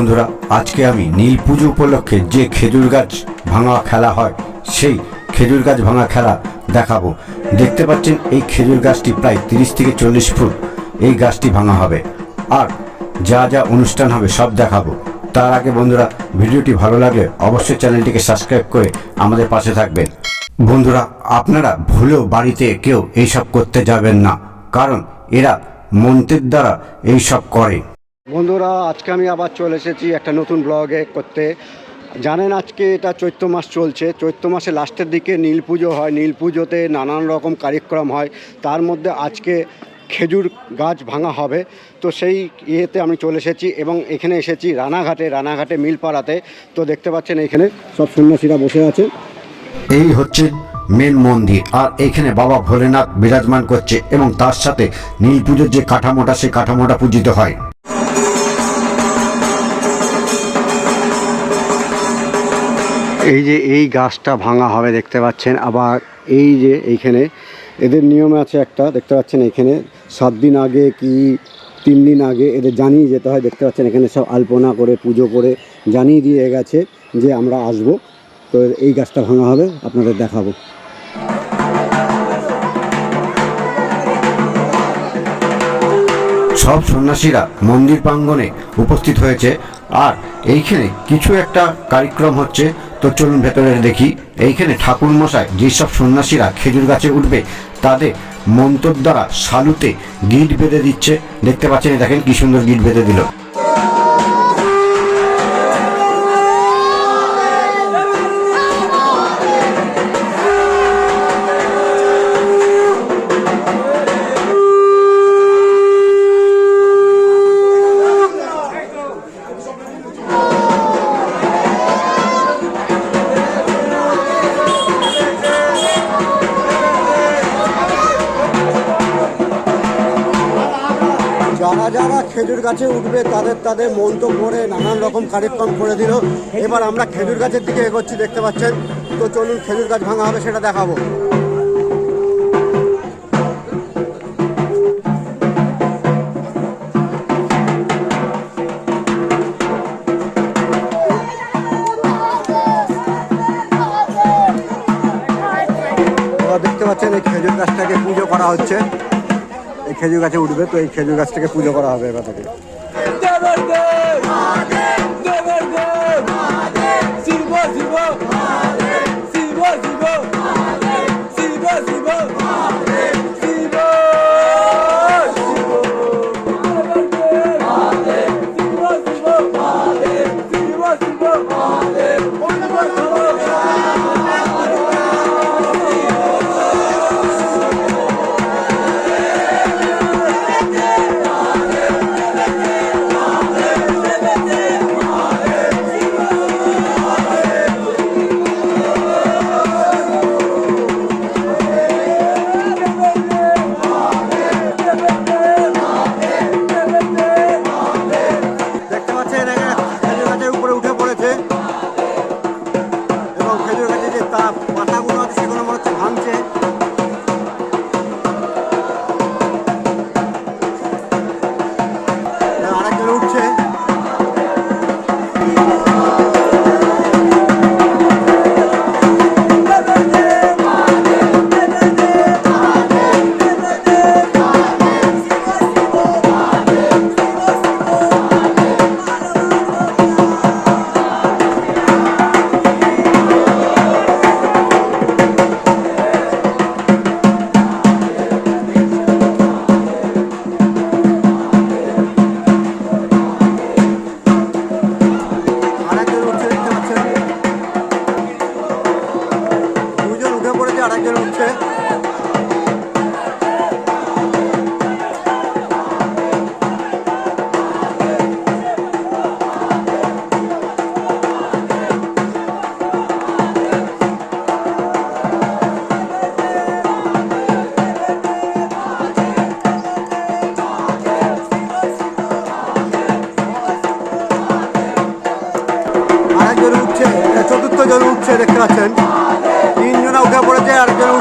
বন্ধুরা, আজকে আমি নীল পুজো উপলক্ষে যে খেজুর গাছ ভাঙা খেলা হয়, সেই খেজুর গাছ ভাঙা খেলা দেখাবো। দেখতে পাচ্ছেন, এই খেজুর গাছটি প্রায় তিরিশ থেকে চল্লিশ ফুট এই গাছটি ভাঙা হবে। আর যা যা অনুষ্ঠান হবে সব দেখাবো। তার আগে বন্ধুরা, ভিডিওটি ভালো লাগলে অবশ্যই চ্যানেলটিকে সাবস্ক্রাইব করে আমাদের পাশে থাকবেন। বন্ধুরা, আপনারা ভুলেও বাড়িতে কেউ এইসব করতে যাবেন না, কারণ এরা মন্ত্রের দ্বারা এইসব করে। বন্ধুরা, আজকে আমি আবার চলে এসেছি একটা নতুন ব্লগে করতে। জানেন আজকে এটা চৈত্র মাস চলছে। চৈত্র মাসে লাস্টের দিকে নীল পুজো হয়। নীল পুজোতে নানান রকম কার্যক্রম হয়। তার মধ্যে আজকে খেজুর গাছ ভাঙা হবে। তো সেই ইয়েতে আমি চলে এসেছি এবং এখানে এসেছি রানাঘাটে রানাঘাটে মিলপাড়াতে। তো দেখতে পাচ্ছেন এখানে সব সন্ন্যাসীরা বসে আছে। এই হচ্ছে মেন মন্দির। আর এখানে বাবা ভোলেনাথ বিরাজমান করছে এবং তার সাথে নীল পুজোর যে কাঠামোটা, সেই কাঠামোটা পূজিত হয়। এই যে এই গাছটা ভাঙা হবে দেখতে পাচ্ছেন, আবার এই যে এইখানে এদের নিয়ম আছে একটা, দেখতে পাচ্ছেন এখানে সাত দিন আগে কি তিন দিন আগে এদের জানিয়ে যেতে হয়, দেখতে পাচ্ছেন এখানে সব আলপনা করে, পুজো করে জানিয়ে দিয়ে গেছে যে আমরা আসব। তো এই গাছটা ভাঙা হবে, আপনাদের দেখাবো। সব সন্ন্যাসীরা মন্দির প্রাঙ্গণে উপস্থিত হয়েছে। আর এইখানে কিছু একটা কার্যক্রম হচ্ছে। তো চলুন ভেতরে দেখি। এইখানে ঠাকুর মশাই যেসব সন্ন্যাসীরা খেজুর গাছে উঠবে, তাদের মন্ত্র দ্বারা সালুতে গিট বেঁধে দিচ্ছে। দেখতে পাচ্ছেন দেখেন কি সুন্দর গিট বেঁধে দিল। যারা যারা খেজুর গাছে উঠবে, তাদের তাদের মন্ত্র করে নানান রকম কার্যক্রম করে দিল। এবার আমরা খেজুর গাছের দিকে এগোচ্ছি, দেখতে পাচ্ছেন? তো চলুন খেজুর গাছ ভাঙা হবে, সেটা দেখাবো। দেখতে পাচ্ছেন, এই খেজুর গাছটাকে পুজো করা হচ্ছে। এই খেজুর গাছে উঠবে তো এই খেজুর গাছটাকে পুজো করা হবে এবার থেকে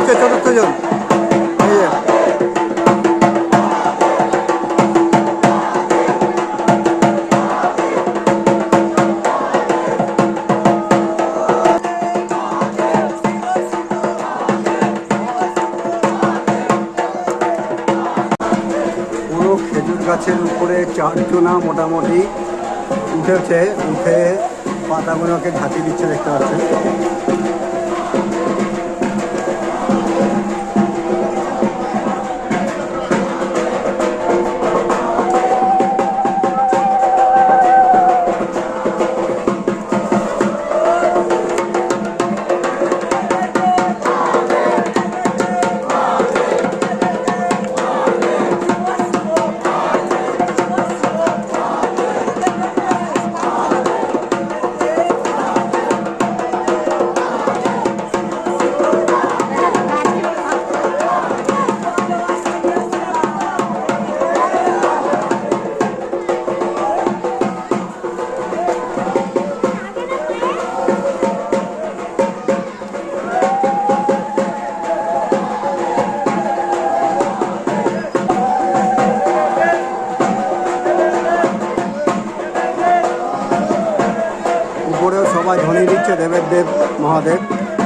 তৃতীয় চতুর্থ জন। গাছের উপরে চারজনা মোটামুটি উঠেছে উঠে পাতাগুলোকে ঝাঁকি দিচ্ছে দেখতে পাচ্ছেন। দিচ্ছে দেবের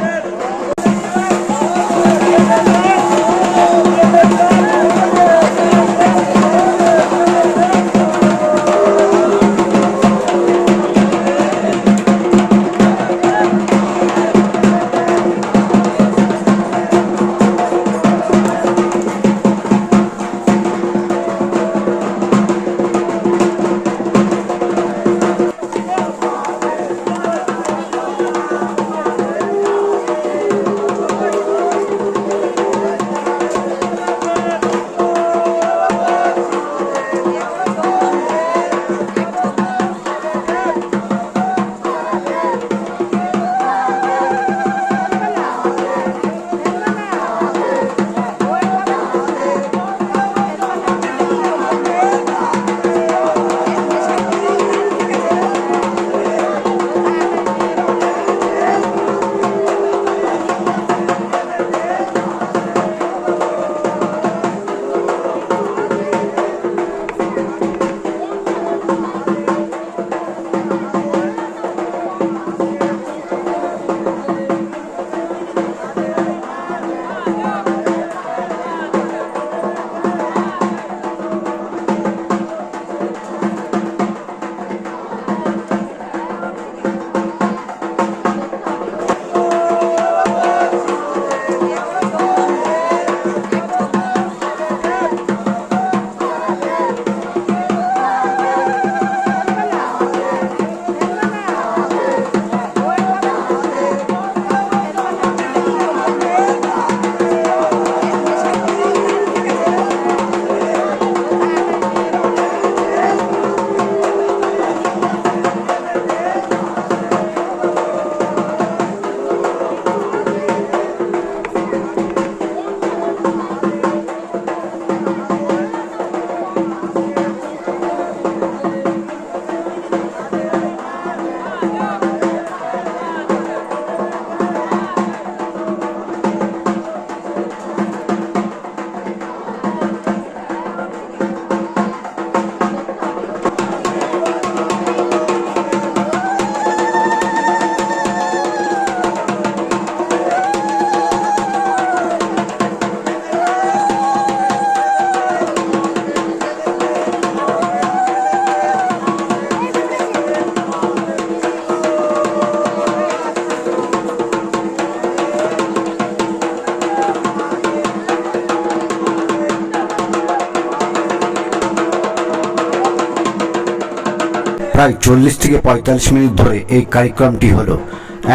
প্রায় চল্লিশ থেকে পঁয়তাল্লিশ মিনিট ধরে এই কার্যক্রমটি হলো।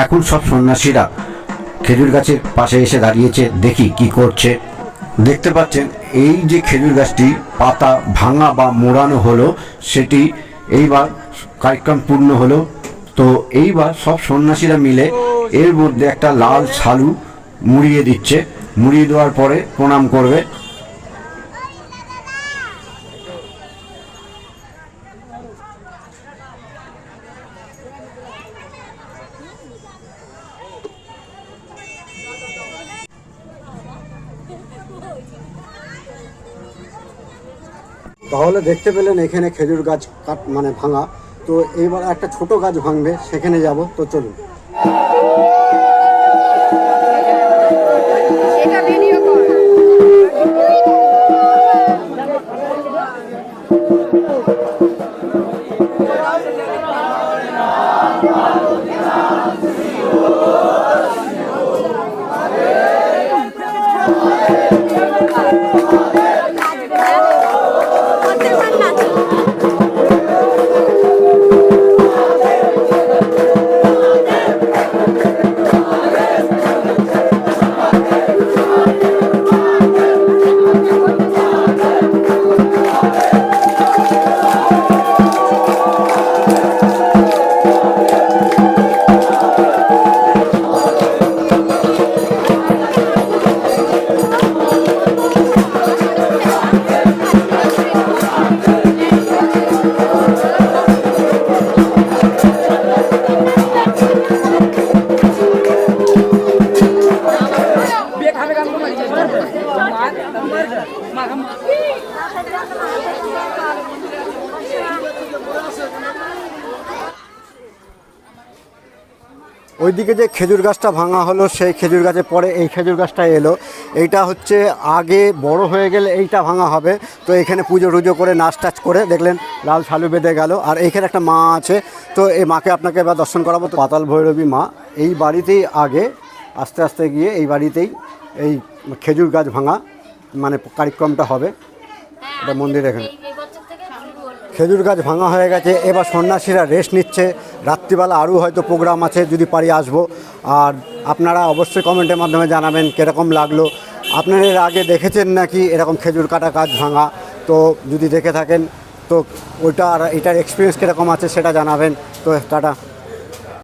এখন সব সন্ন্যাসীরা খেজুর গাছের পাশে এসে দাঁড়িয়েছে, দেখি কি করছে। দেখতে পাচ্ছেন, এই যে খেজুর গাছটি পাতা ভাঙা বা মোড়ানো হলো, সেটি এইবার কার্যক্রম পূর্ণ হলো। তো এইবার সব সন্ন্যাসীরা মিলে এর মধ্যে একটা লাল ছালু মুড়িয়ে দিচ্ছে। মুড়িয়ে দেওয়ার পরে প্রণাম করবে। তাহলে দেখতে পেলেন এখানে খেজুর গাছ কাট মানে ভাঙা। তো এইবার একটা ছোট গাছ ভাঙবে, সেখানে যাব। তো চলুন। ওইদিকে যে খেজুর গাছটা ভাঙা হলো, সেই খেজুর গাছে পরে এই খেজুর গাছটা এলো। এইটা হচ্ছে আগে বড় হয়ে গেলে এইটা ভাঙা হবে। তো এখানে পুজো টুজো করে, নাচ টাচ করে দেখলেন লাল সালু বেঁধে গেল। আর এইখানে একটা মা আছে। তো এই মাকে আপনাকে এবার দর্শন করাবো। তো পাতাল ভৈরবী মা, এই বাড়িতেই আগে, আস্তে আস্তে গিয়ে এই বাড়িতেই এই খেজুর গাছ ভাঙা মানে কার্যক্রমটা হবে। এটা মন্দির এখানে। খেজুর গাছ ভাঙা হয়ে গেছে। এবার সন্ন্যাসীরা রেস্ট নিচ্ছে। রাত্রিবেলা আরও হয়তো প্রোগ্রাম আছে যদি পারি আসব। আর আপনারা অবশ্যই কমেন্টের মাধ্যমে জানাবেন কীরকম লাগল। আপনারা এর আগে দেখেছেন নাকি এরকম খেজুর কাটা কাজ ভাঙা? তো যদি দেখে থাকেন, তো ওইটা আর এটার এক্সপিরিয়েন্স কীরকম আছে সেটা জানাবেন। তো টাটা।